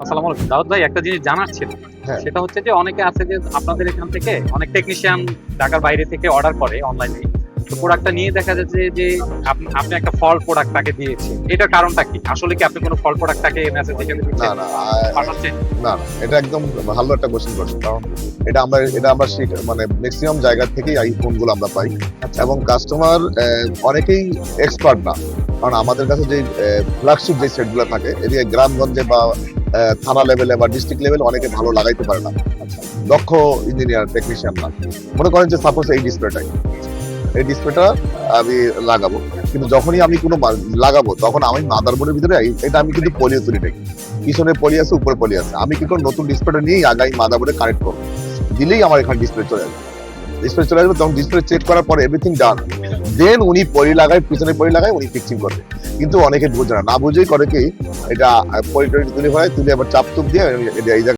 আসসালামু আলাইকুম। দাউদ ভাই একটা জিনিস জানার ছিল। হ্যাঁ। সেটা হচ্ছে যে অনেকে আছে যে আপনাদের এখান থেকে অনেক টেকনিশিয়ান ঢাকার বাইরে থেকে অর্ডার করে অনলাইনে প্রোডাক্টটা নিয়ে দেখা যাচ্ছে যে আপনি একটা ফল প্রোডাক্ট তাকে দিয়েছে এটার কারণটা কি? আসলে কি আপনি কোনো ফল প্রোডাক্ট তাকে মেসেজ না না পাঠাচ্ছেন না না এটা একদম ভালো একটা কোশ্চেন করছেন কারণ এটা আমরা এটা আমরা মানে ম্যাক্সিমাম জায়গা থেকেই এই ফোনগুলো আমরা পাই। এবং কাস্টমার অনেকেই এক্সপার্ট না। কারণ আমাদের কাছে যে ফ্ল্যাগশিপ যে সেটগুলো থাকে এদিকে গ্রামগঞ্জে বা থানা লেভেলে বা ডিস্ট্রিক্ট লেভেলে অনেকে ভালো লাগাইতে পারে না। দক্ষ ইঞ্জিনিয়ার টেকনিশিয়ান না। মনে করেন যে সাপোজ এই ডিসপ্লেটাই এই ডিসপ্লেটা আমি লাগাবো। কিন্তু যখনই আমি কোনো লাগাবো, তখন আমি মাদারবোর্ডের ভিতরে এটা আমি কিন্তু পলিও তুলি নাকি পিছনে পলি আছে, উপরে পলি আছে। আমি কি করব নতুন ডিসপ্লেটা নিয়েই আগাই মাদারবোর্ডে কানেক্ট করব? দিলেই আমার এখানে ডিসপ্লে চলে আসবে। ডিসপ্লে চলে আসবে, তখন ডিসপ্লে চেক করার পরে এভরিথিং ডান দেন উনি পলি লাগায়, পিছনে পলি লাগায়, উনি ফিক্সিং করবে কিন্তু অনেকে বোঝে না। না বুঝেই করে কি, এটা পলি টলি তুলে ফেলায়, তুলে আবার চাপ তুপ দিয়ে, এই